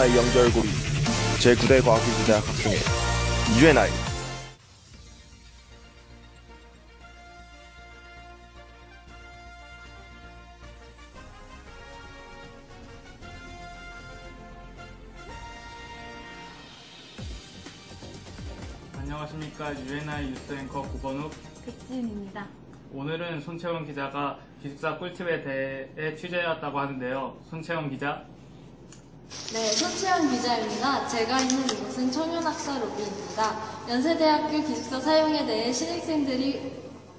나이 영절고리 제9대 과학기술대학 학생회 유엔아이. 안녕하십니까. UNI 뉴스 앵커 구건욱. 백지은입니다. 오늘은 손채원 기자가 기숙사 꿀팁에 대해 취재해왔다고 하는데요. 손채원 기자 네, 손채영 기자입니다. 제가 있는 이곳은 청년학사 로비입니다. 연세대학교 기숙사 사용에 대해 신입생들이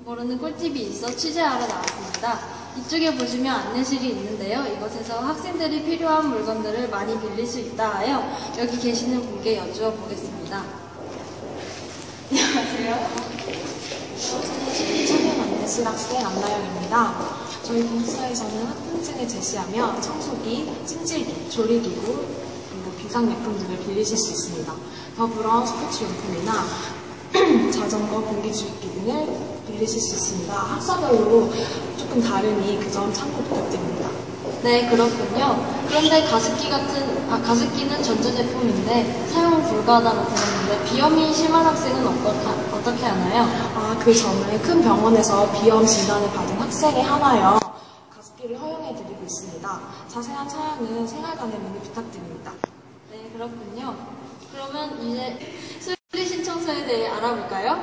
모르는 꿀팁이 있어 취재하러 나왔습니다. 이쪽에 보시면 안내실이 있는데요. 이곳에서 학생들이 필요한 물건들을 많이 빌릴 수 있다 하여 여기 계시는 분께 여쭈어 보겠습니다. 안녕하세요. 청년 안내실 학생 안나영입니다. 저희 공사에서는 학생증을 제시하며 청소기, 찜질기, 조리기구, 그리고 비상약품 등을 빌리실 수 있습니다. 더불어 스포츠용품이나 자전거, 공기주입기 등을 빌리실 수 있습니다. 학사별로 조금 다르니 그 점 참고 부탁드립니다. 네, 그렇군요. 그런데 가습기 같은, 아, 가습기는 전자제품인데 사용 불가하다고 들었는데 비염이 심한 학생은 어떻게, 어떻게 하나요? 아, 그 점을 큰 병원에서 비염 진단을 받은 한하여 가습기를 허용해드리고 있습니다. 자세한 사항은 생활관에 문의 부탁드립니다. 네, 그렇군요. 그러면 이제 수리 신청서에 대해 알아볼까요?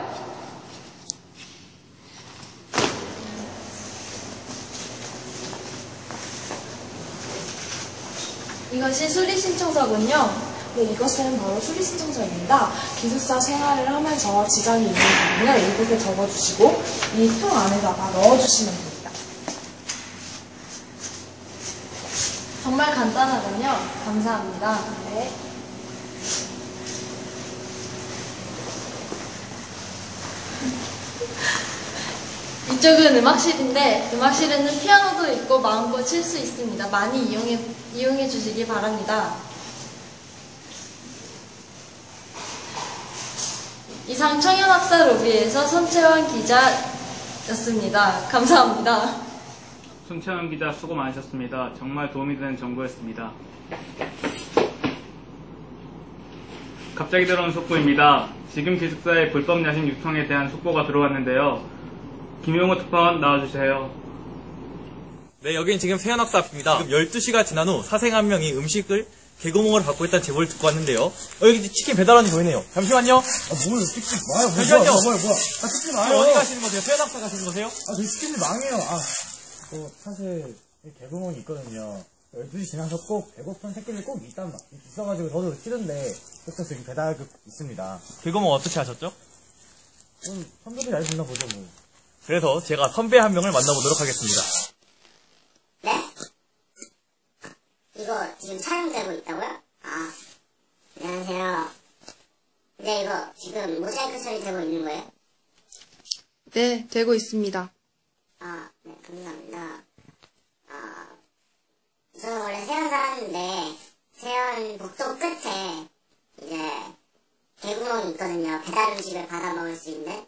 이것이 수리 신청서군요. 네, 이것은 바로 수리신청서입니다. 기숙사 생활을 하면서 지장이 있는 부분을 이곳에 적어주시고 이 통 안에다가 넣어주시면 됩니다. 정말 간단하군요. 감사합니다. 네. 이쪽은 음악실인데 음악실에는 피아노도 있고 마음껏 칠 수 있습니다. 많이 이용해 이용해 주시기 바랍니다. 이상 청년학사 로비에서 손채원 기자였습니다. 감사합니다. 손채원 기자 수고 많으셨습니다 정말 도움이 되는 정보였습니다 갑자기 들어온 속보입니다 지금 기숙사의 불법 야식 유통에 대한 속보가 들어왔는데요 김용호 특파원 나와주세요 네, 여기는 지금 세연학사 앞입니다. 지금 12시가 지난 후 사생 한 명이 음식을 개구멍을 받고 있다는 제보를 듣고 왔는데요. 어, 여기 치킨 배달원이 보이네요. 잠시만요. 아, 뭘 찍지 마요. 뭐, 잠시만요. 뭐야, 뭐야. 아, 찍지 마요. 어디 가시는 거세요? 세연학사 가시는 거세요? 아, 저희 스킨이 망해요. 아, 뭐, 사실, 이 개구멍이 있거든요. 12시 지나서 꼭 배고픈 새끼들이 꼭 있단 말, 있어가지고 저도 싫은데, 그래서 지금 배달급 있습니다. 개구멍 어떻게 하셨죠? 좀, 선배들이 알려준다 보죠, 뭐. 그래서 제가 선배 한 명을 만나보도록 하겠습니다. 네? 이거 지금 촬영되고 있다고요? 아, 안녕하세요. 근데 이거 지금 모자이크 처리 되고 있는 거예요? 네, 되고 있습니다. 아, 네, 감사합니다. 아, 저 원래 세안 살았는데, 세안 복도 끝에, 이제, 있거든요. 배달 음식을 받아 먹을 수 있는.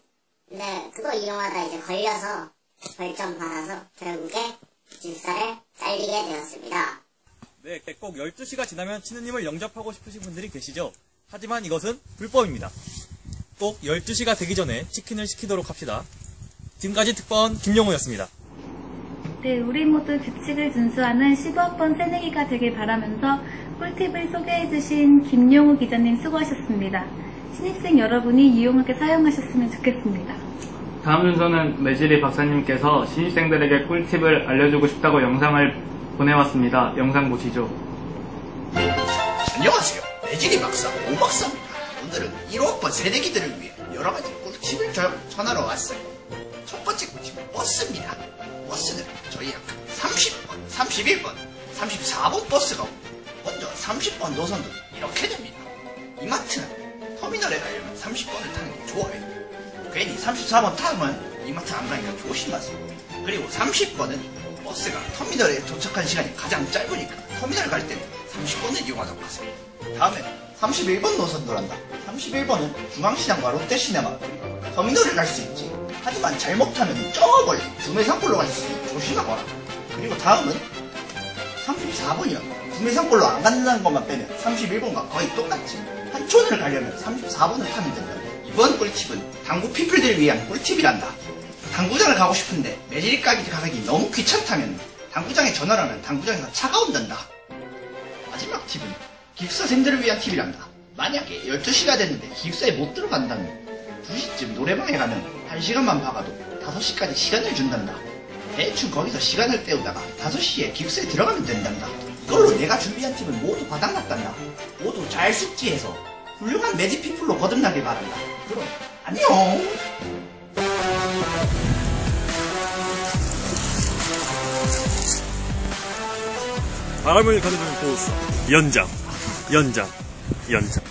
근데 그거 이용하다 이제 걸려서, 벌점 받아서, 결국에 기숙사를 잘리게 되었습니다. 네, 꼭 12시가 지나면 치느님을 영접하고 싶으신 분들이 계시죠? 하지만 이것은 불법입니다. 꼭 12시가 되기 전에 치킨을 시키도록 합시다. 지금까지 특파원 김용호였습니다. 네, 우리 모두 규칙을 준수하는 15학번 새내기가 되길 바라면서 꿀팁을 소개해주신 김용우 기자님 수고하셨습니다. 신입생 여러분이 유용하게 사용하셨으면 좋겠습니다. 다음 순서는 매지리 박사님께서 신입생들에게 꿀팁을 알려주고 싶다고 영상을 보내왔습니다 영상 보시죠 안녕하세요. 매진이 박사, 오 박사입니다. 오늘은 1호학번 새내기들을 위해 여러 가지 꿀팁을 저- 전하러 왔어요. 첫 번째 꿀팁은 버스입니다. 버스는 저희 학교 30번, 31번, 34번 버스가 먼저 30번 노선도 이렇게 됩니다. 이마트는 터미널에 가려면 30번을 타는 게 좋아요. 괜히 34번 타면 이마트 안 가니까 조심하세요. 그리고 30번은 버스가 터미널에 도착한 시간이 가장 짧으니까 터미널 갈 때는 30번을 이용하도록 하세요. 다음에 31번 노선도 한다. 31번은 중앙시장과 롯데시네마 터미널을 갈 수 있지. 하지만 잘못하면 저 멀리 구매상골로 갈 수 있으니 조심하거라. 그리고 다음은 34번이요. 국내선골로 안 간다는 것만 빼면 31번과 거의 똑같지. 한촌을 가려면 34번을 타면 된다. 이번 꿀팁은 당구 피플들을 위한 꿀팁이란다. 당구장을 가고 싶은데 매질 가기 가격이 너무 귀찮다면 당구장에 전화를 하면 당구장에서 차가 온단다. 마지막 팁은 기숙사생들을 위한 팁이란다. 만약에 12시가 됐는데 기숙사에 못 들어간다면 2시쯤 노래방에 가면 1시간만 박아도 5시까지 시간을 준단다. 대충 거기서 시간을 때우다가 5시에 기숙사에 들어가면 된단다. 이걸로 내가 준비한 팁은 모두 바닥났단다. 모두 잘 숙지해서 훌륭한 매직 피플로 거듭나길 바란다. 그럼 안녕! 바람을 가르는 보스 연장 연장 연장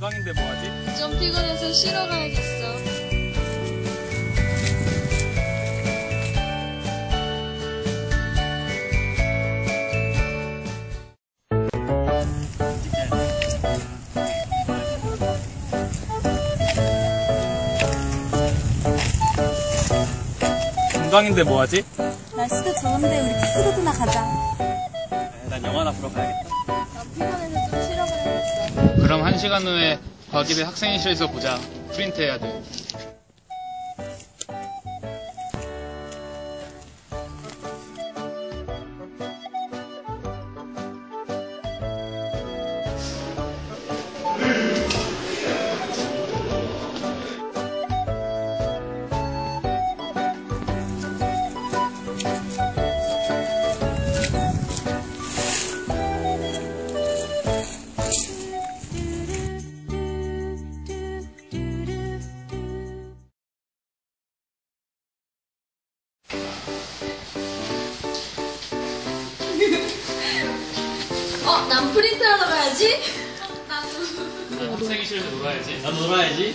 건강인데 뭐하지? 좀 피곤해서 쉬러 가야겠어. 건강인데 뭐하지? 날씨도 좋은데 우리 키스로드나 가자. 난 영화나 보러 가야겠다. 난 피곤해서 좀 쉬러 가야겠어. 그럼 한 시간 후에 과기대 학생회실에서 보자. 프린트 해야 돼. 어, 난 프린트하러 가야지. 학생회실에서 놀아야지. 나도 놀아야지.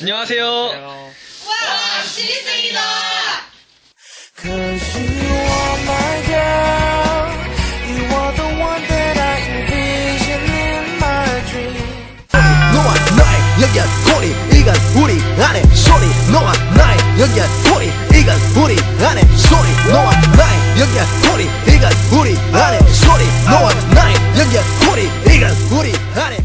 안녕하세요. Cause 연결 고리 이건 우리 안에 소리. 너와 나의 연결 고리 이건 우리 안에 소리. 너와 나의 연결 고리 이건 우리 안에